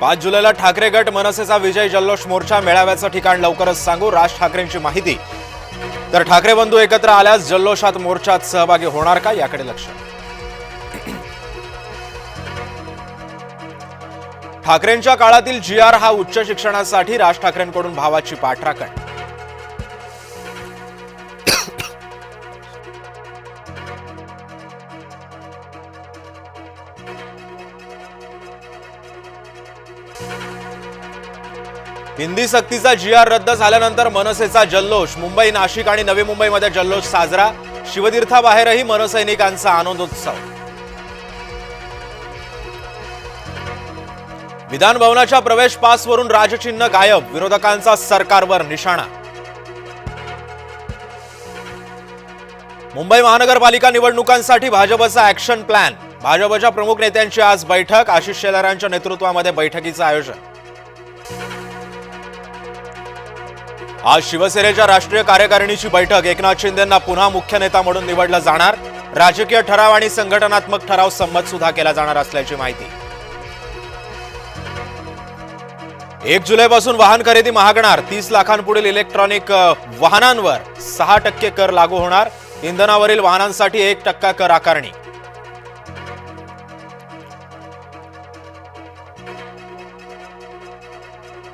पाच जुलैला ठाकरे गट मनसेचा विजय जल्लोष मोर्चा मेळाव्याचं ठिकाण लवकरच सांगू राज ठाकरेंची माहिती. तर ठाकरे बंधू एकत्र आल्यास जल्लोषात मोर्चात सहभागी होणार का? याकडे लक्ष. ठाकरेंच्या काळातील जी आर हा उच्च शिक्षणासाठी राज ठाकरेंकडून भावाची पाठराखण. हिंदी सक्तीचा जी आर रद्द झाल्यानंतर मनसेचा जल्लोष. मुंबई नाशिक आणि नवी मुंबईमध्ये जल्लोष साजरा. शिवतीर्थाबाहेरही मनसैनिकांचा आनंदोत्सव. विधान भवनाच्या प्रवेश पासवरून राजचिन्ह गायब. विरोधकांचा सरकारवर निशाणा. मुंबई महानगरपालिका निवडणुकांसाठी भाजपचा ऍक्शन प्लॅन भाजपच्या प्रमुख नेत्यांची आज बैठक. आशिष शेलारांच्या नेतृत्वामध्ये बैठकीचं आयोजन. आज शिवसेनेच्या राष्ट्रीय कार्यकारिणीची बैठक. एकनाथ शिंदेंना पुन्हा मुख्य नेता म्हणून निवडला जाणार. राजकीय ठराव आणि संघटनात्मक ठराव संमत सुद्धा केला जाणार असल्याची माहिती. एक जुलैपासून वाहन खरेदी महागणार. तीस लाखांपुढील इलेक्ट्रॉनिक वाहनांवर सहा टक्के कर लागू होणार. इंधनावरील वाहनांसाठी एक टक्का कर आकारणी.